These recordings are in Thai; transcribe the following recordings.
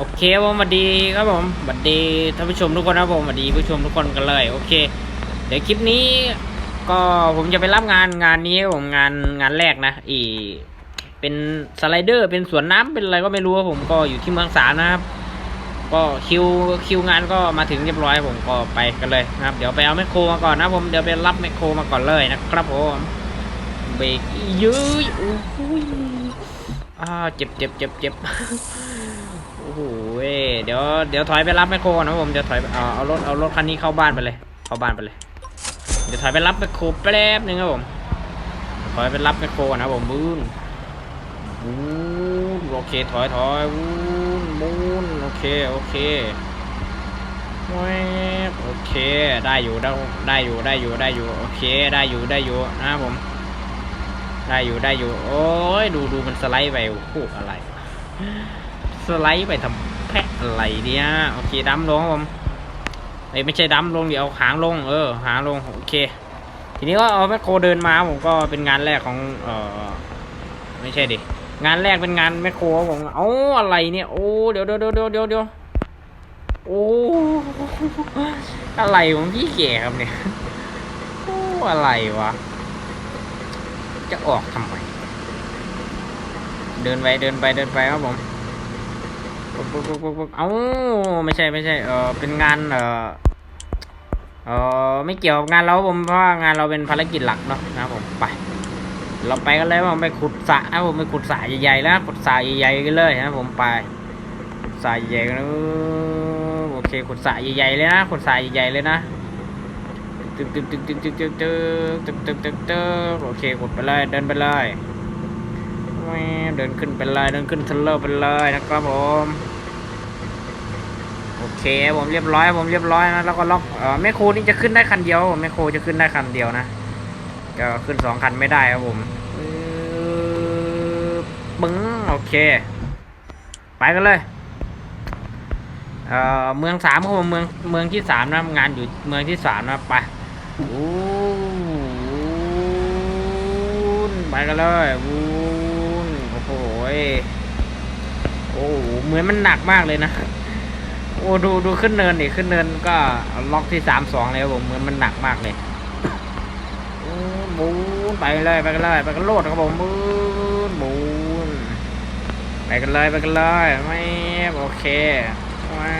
โอเคผมสวัสดีครับผมสวัสดีท่านผู้ชมทุกคนนะครับผมสวัสดีผู้ชมทุกคนกันเลย โอเค เดี๋ยวคลิปนี้ ก็ผมจะไปรับงานงานนี้ครับผมงานงานแรกนะอีเป็นสไลเดอร์เป็นสวนน้ำเป็นอะไรก็ไม่รู้ครับผมก็อยู่ที่เมืองสามนะครับ ก็คิวคิวงานก็มาถึงเรียบร้อยผมก็ไปกันเลยนะครับ เดี๋ยวไปเอาแมคโครมาก่อนนะผมเดี๋ยวไปรับแมคโครมาก่อนเลยนะครับผมเบรกเยื้ยโอ้โหอ้าเจ็บเจ็บเจ็บเจ็บ หเว้ยเดี๋ยวเดี๋ยวถอยไปรับแมคโครก่อนนะผมเดี๋ยวถอยเอาเอารถเอารถคันนี้เข้าบ้านไปเลย เข้าบ้านไปเลย เดี๋ยวถอยไปรับแมคโครแป๊บนึงครับผมถอยไปรับแมคโครนะผมบูนบูนโอเคถอยถอยบูนบูนโอเคโอเคแวบโอเคได้อยู่ได้ได้อยู่ได้อยู่ได้อยู่โอเคได้อยู่ได้อยู่นะผม ได้อยู่ได้อยู่ โอ้ยดูดูมันสไลด์ไปโอ้โหอะไร สไลด์ไปทำแพะอะไรเนี่ยโอเคดั้มลงผมเอ้ไม่ใช่ดั้มลงเดี๋ยวเอาหางลงเออหางลงโอเค ทีนี้ก็เอาแมคโครเดินมาผมก็เป็นงานแรกของเออไม่ใช่ดิงานแรกเป็นงานแมคโครผมเอ้าอะไรเนี่ยโอ้เดี๋ยวเดี๋ยวเดี๋ยวเดี๋ยวเดี๋ยวเดี๋ยวโอ้อะไรของพี่แก่ครับเนี่ยโอ้อะไรวะจะออกทำไมเดินไปเดินไปเดินไปครับผม ปุ๊บปุ๊บปุ๊บปุ๊บเอ้าไม่ใช่ไม่ใช่เออเป็นงานเออเออไม่เกี่ยวกับงานเราผมเพราะว่างานเราเป็นภารกิจหลักเนาะนะครับผมไป เราไปกันเลยว่าผมไปขุดสระนะผมไปขุดสระใหญ่ๆแล้วขุดสระใหญ่ๆกันเลยนะผมไปสระใหญ่ๆนเลยโอเคขุดสระใหญ่ๆเลยนะขุดสระใหญ่ๆเลยนะตึ๊กตึ๊กตึ๊กตึ๊กตึ๊กตึ๊กตึ๊กตึ๊กตึ๊กตึ๊กตึ๊กโอเคกดไปเลยเดินไปเลยแม่เดินขึ้นไปเลยเดินขึ้นเทเลอร์ไปเลยนะครับผม เคผมเรียบร้อยผมเรียบร้อยนะแล้วก็ล็อกเอ่อแมคโครนี่จะขึ้นได้คันเดียวแมคโครจะขึ้นได้คันเดียวนะจะขึ้นสองคันไม่ได้ครับผมปึ๊บปึ้งโอเค ไปกันเลยเอ่อเมืองสามครับผมเมืองเมืองที่สามนะงานอยู่เมืองที่สามนะไปวูนไปกันเลยวูนโอ้โหยโอ้โหเหมือนมันหนักมากเลยนะ โอ้ดูดูขึ้นเนินดิขึ้นเนินก็ล็อกที่สามสองเลยผมเหมือนมันหนักมากเลยบูนไปเลยไปกันเลยไปกันโลดครับผมบูนบูนไปกันเลยไปกันเลยไม่โอเคว้า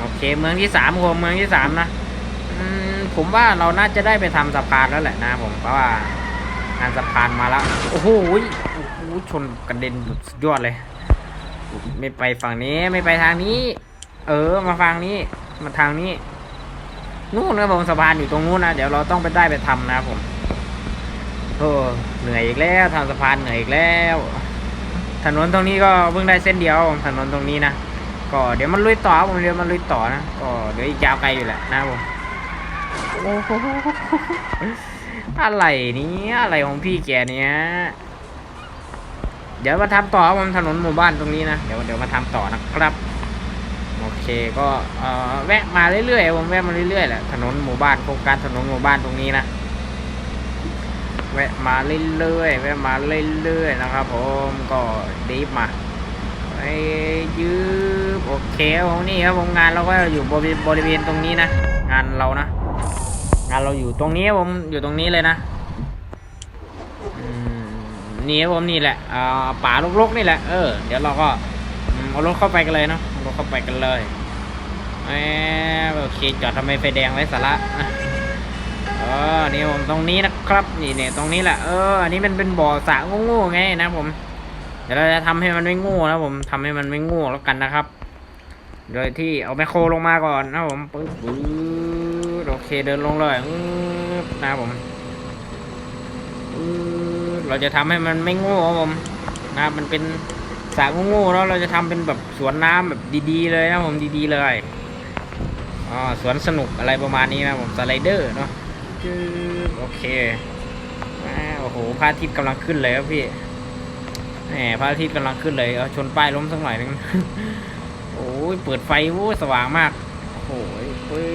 โอเคเมืองที่สามผมเมืองที่สามนะผมว่าเราน่าจะได้ไปทำสะพานแล้วแหละนะผมเพราะว่างานสะพานมาแล้วโอ้โหโอ้โหชนกระเด็นสุดยอดเลย ไม่ไปฝั่งนี้ไม่ไปทางนี้ เออมาฝั่งนี้มาทางนี้นู่นนะผมสะพานอยู่ตรงนู้นนะเดี๋ยวเราต้องไปได้ไปทำนะผมโอ้เหนื่อยอีกแล้วทำสะพานเหนื่อยอีกแล้ว ถนนตรงนี้ก็เพิ่งได้เส้นเดียวถนนตรงนี้นะก็เดี๋ยวมันลุยต่อผมเดี๋ยวมันลุยต่อนะก็เดี๋ยวอีกยาวไกลอยู่แหละนะผมโอ้โหอะไรเนี้อะไรของพี่แกเนี้ย เดี๋ยวมาทำต่อครับผมถนนหมู่บ้านตรงนี้นะเดี๋ยวเดี๋ยวมาทำต่อนะครับโอเคก็เอ่อแวะมาเรื่อยๆผมแวะมาเรื่อยๆแหละถนนหมู่บ้านโครงการถนนหมู่บ้านตรงนี้นะแวะมาเรื่อยๆแวะมาเรื่อยๆนะครับ ผมก็ดีฟมาไปยืบโอเคผมนี่ครับผมงานเราก็อยู่บริบริเวณตรงนี้นะ งานเรานะ งานเราอยู่ตรงนี้ผมอยู่ตรงนี้เลยนะ นี่ครับผมนี่แหละอ่าป่ารกๆนี่แหละเออเดี๋ยวเราก็เอารถเข้าไปกันเลยเนาะรถเข้าไปกันเลยแหมโอเคจอดทำไมไฟแดงไว้สาระนะเออนี่ผมตรงนี้นะครับ นี่เนี่ยตรงนี้แหละเอออันนี้มันเป็นบ่อสระโง่ๆไงนะผม เดี๋ยวเราจะทำให้มันไม่โง่นะผมทำให้มันไม่โง่แล้วกันนะครับ โดยที่เอาแมคโครลงมาก่อนนะผมปึ๊บปึ๊บโอเคเดินลงเลยนะผมปึ๊บ เราจะทำให้มันไม่โง่ครับผมนะมันเป็นสระโง่ๆแล้วเราจะทำเป็นแบบสวนน้ำแบบดีๆเลยนะผมดีๆเลยอ๋อสวนสนุกอะไรประมาณนี้นะผมสไลเดอร์เนาะจึ๊บโอเคโอ้โหพระอาทิตย์กำลังขึ้นเลยครับพี่แหมพระอาทิตย์กำลังขึ้นเลยเอาชนป้ายล้มสักหน่อยหนึงโอ้ยเปิดไฟโอ้สว่างมากโอ้โหปึ๊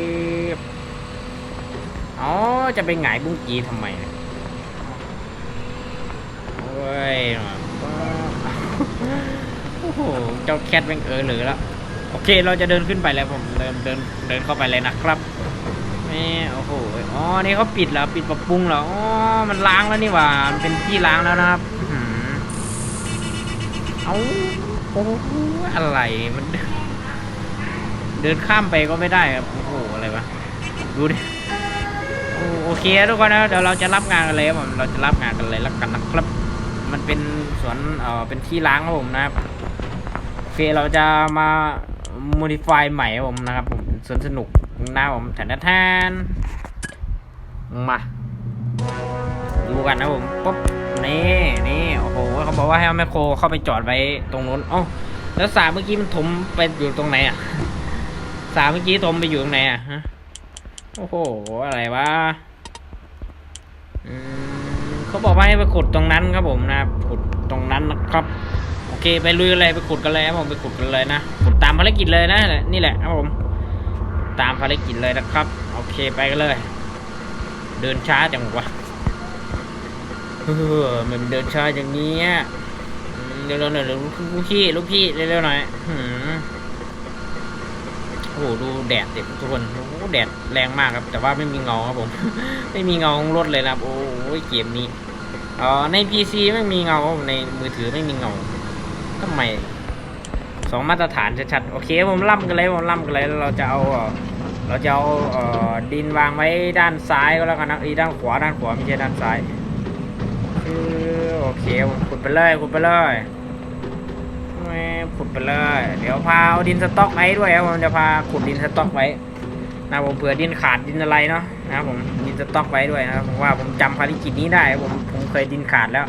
บอ๋อจะไปหงายบุ้งกีทำไมนี่ย โอ้ยโอ้โห เจ้าแคทแม่งเออเหลือแล้วโอเค เราจะเดินขึ้นไปแล้วผมเดินเดินเดินเข้าไปเลยนะครับแม่โอ้โห อ๋อ นี่เขาปิดแล้วปิดปรับปรุงแล้ว อ๋อ มันล้างแล้วนี่หว่า มันเป็นที่ล้างแล้วนะครับอื้อหือเอาโอ้โหอะไร มัน เดินข้ามไปก็ไม่ได้ครับ โอ้โห อะไรวะ ดูดิโอ้โอเคทุกคนนะเดี๋ยวเราจะรับงานกันเลยครับผม เราจะรับงานกันเลยแล้วกันนะครับ มันเป็นสวนเอ่อเป็นที่ล้างครับผมนะครับโอเคเราจะมา modify ใหม่ครับผมนะครับผมสวนสนุกนะครับผมแทนแทนมาดูกันนะผมปุ๊บนี่นี่โอ้โหเขาบอกว่าให้เอาแมคโครเข้าไปจอดไว้ตรงนู้นอ้าแล้วสระเมื่อกี้มันถมไปอยู่ตรงไหนอะสามเมื่อกี้ตมไปอยู่ตรงไหนอะฮะโอ้โหอะไรวะอืม เขาบอกว่าให้ไปขุดตรงนั้นครับผมนะขุดตรงนั้นนะครับ โอเคไปลุยกันเลยไปขุดกันเลยครับผมไปขุดกันเลยนะขุดตามภารกิจเลยนะนี่แหละครับผมตามภารกิจเลยนะครับ โอเคไปกันเลย เดินช้าจังวะเออมันเดินช้าอย่างนี้เร็วๆหน่อยวลูกพี่ลูกพี่เร็วๆหน่อยโอ้โหดูแดดเด็กทุกคนโแดดแรงมากครับ แต่ว่าไม่มีเงาครับผม ไม่มีเงาของรถเลยนะครับ โอ้ยเกมนี้อ๋อใน PC ไม่มีเงาในมือถือไม่มีเงาทำไมสองมาตรฐานชัดๆโอเคผมล่ำกันเลยผมล่ำกันเลยเราจะเอาเราจะเอาเอ่อดินวางไว้ด้านซ้ายก็แล้วกันนะอีด้านขวาด้านขวาไม่ใช่ด้านซ้ายคือโอเคผมขุดไปเลยขุดไปเลยแม่ขุดไปเลย เดี๋ยวพาเอาดินสต๊อกไว้ด้วยครับผมจะพาขุดดินสต๊อกไว้ นะผมเผื่อดินขาดดินอะไรเนาะนะครับผมดินสต๊อกไว้ด้วยนะครับผมว่าผมจำภารกิจนี้ได้ผมผมเคยดินขาดแล้ว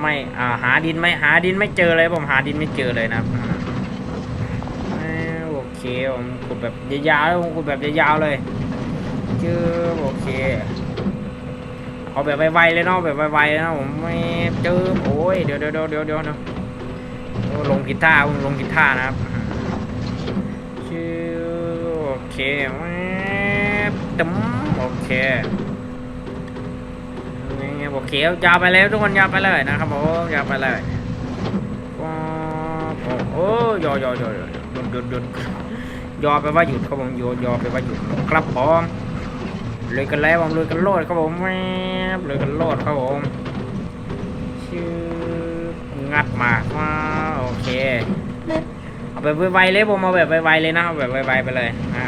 ไม่อ่าหาดินไม่หาดินไม่เจอเลย ผมหาดินไม่เจอเลยนะครับโอเคผมขุดแบบยาวๆเลยผมขุดแบบยาวๆเลยเจอโอเคเอาแบบไวๆเลยเนาะแบบไวๆเลยนะผมไม่เจอโอ้ยเดี๋ยวเดี๋ยวเดี๋ยวเดี๋ยวเดี๋ยวลงกีตาร์ผมลงกีตาร์นะครับชื่อโอ เคตึมโอเคนี่โอเคยาวไปแล้วทุกคนยาวไปเลยนะครับผมยาวไปเลยโอ้โอ้ยอยอยอยหยุดหยุดหยุดยอไปว่าหยุดครับผมยอยอไปว่าหยุดครับผมเลยกันแล้วผมเลยกันโลดครับผมแวบเลยกันโลดครับผมชื่องัดมาว้าโอเคเอาแบบไวๆเลยผมเอาแบบไวๆเลยนะเอาแบบไวๆไปเลยนะ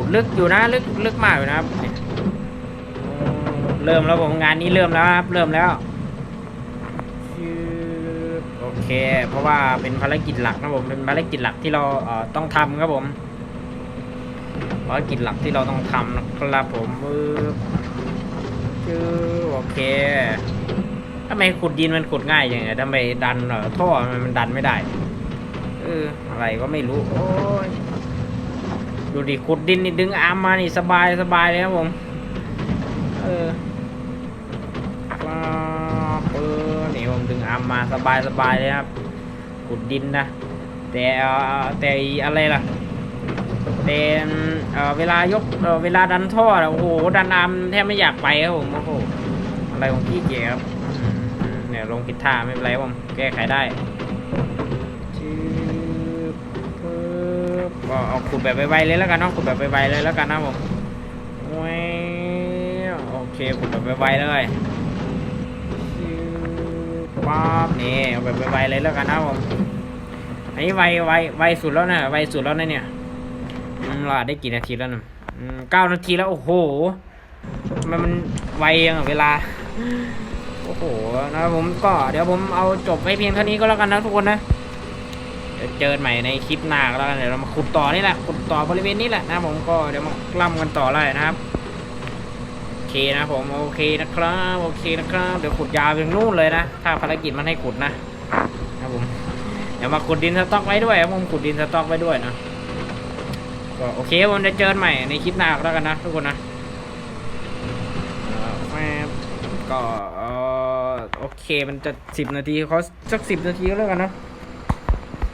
ขุดลึกอยู่นะลึกลึกมากอยู่นะครับ เริ่มแล้วผมงานนี้เริ่มแล้วครับ เริ่มแล้วโอเค เพราะว่าเป็นภารกิจหลักนะผมเป็นภารกิจหลักที่เราเอ่อต้องทำครับผมภารกิจหลักที่เราต้องทำนะครับผมปึ๊บชืบโอเคทำไมขุดดินมันขุดง่ายอย่างเงี้ยทำไมดันท่อมันมันดันไม่ได้เอออะไรก็ไม่รู้โอ้ย ดูดิขุดดินนี่ดึงอาร์มมานี่สบายสบายเลยครับผม เออว้าเออนี่ผมดึงอาร์มมาสบายสบายเลยครับ ขุดดินนะ แต่เออแต่อีอะไรล่ะแต่เออเวลายกเออเวลาดันท่อโอ้โหดันอาร์มแทบไม่อยากไปครับผมโอ้โหอะไรของพี่เก๋ครับเนี่ยลงผิดท่าไม่เป็นไรผมแก้ไขได้ชืบปึ๊บก็ เอาขุดแบบไวๆเลยแล้วกันเนาะขุดแบบไวๆเลยแล้วกันนะผมโอเคขุดแบบไวๆเลยป๊าบนี่เอาแบบไวๆเลยแล้วกันนะผมอันนี้ไวไวไวสุดแล้วนะไวสุดแล้วนะเนี่ยอืมเราได้กี่นาทีแล้วนะอืมเก้านาทีแล้วโอ้โหทำไมมันไวยังเวลาโอ้โหนะครับผมก็เดี๋ยวผมเอาจบไว้เพียงเท่านี้ก็แล้วกันนะทุกคนนะ เจอกันใหม่ในคลิปหน้าก็แล้วกันเดี๋ยวเรามาขุดต่อนี่แหละขุดต่อบริเวณนี้แหละนะผมก็เดี๋ยวมาล่ำกันต่อเลยนะครับโอเคนะผมโอเคนะครับโอเคนะครับเดี๋ยวขุดยาวไปถึงนู่นเลยนะถ้าภารกิจมันให้ขุดนะนะผมเดี๋ยวมาขุดดินสต็อกไว้ด้วยผมขุดดินสต็อกไว้ด้วยนะก็โอเคผมจะเจอกันใหม่ในคลิปหน้าก็แล้วกันนะทุกคนนะก็โอเคมันจะสิบนาทีเขาสักสิบนาทีก็แล้วกันนะ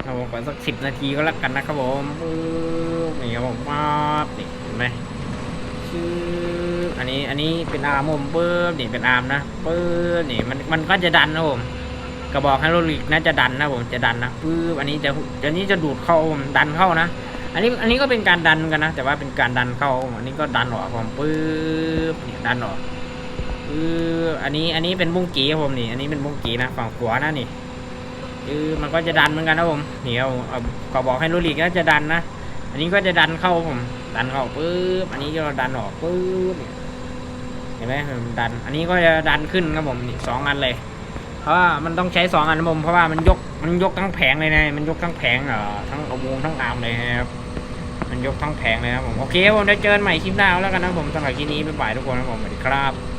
เอาผมขอสักสิบนาทีก็แล้วกันนะครับผมปึ๊บนี่ครับผมป๊าบนี่เห็นไหมชื่ออันนี้อันนี้เป็นอาร์มผมปึ๊บนี่เป็นอาร์มนะปึ๊บนี่มันมันก็จะดันนะผมกระบอกไฮดรอลิกน่าจะดันนะผมจะดันนะปื๊บอันนี้จะอันนี้จะดูดเข้าผมดันเข้านะอันนี้อันนี้ก็เป็นการดันกันนะ แต่ว่าเป็นการดันเข้าอันนี้ก็ดันออกผมปื๊บเนี่ยดันออกปื๊บอันนี้อันนี้เป็นบุ้งกีครับผมนี่ อันนี้เป็นบุ้งกีนะฝั่งขวานะนี่ คือมันก็จะดันเหมือนกันนะผมนี่เอาเอากระบอกไฮดรอลิกก็จะดันนะ อันนี้ก็จะดันเข้าผม ดันเข้าปื๊บ อันนี้ก็ดันออกปื๊บ เห็นไหมมันดัน อันนี้ก็จะดันขึ้นครับผมนี่สองอันเลย เพราะว่ามันต้องใช้สองอันนะผมเพราะว่ามันยก มันยกทั้งแผงเลยนะ มันยกทั้งแผงเอ่อทั้งอาวงทั้งอามเลยนะครับ มันยกทั้งแผงเลยนะครับผม โอเคผมได้เจอกันใหม่คลิปหน้าแล้วกันนะผมสำหรับคลิปนี้บ๊ายบายทุกคนนะผมสวัสดีครับ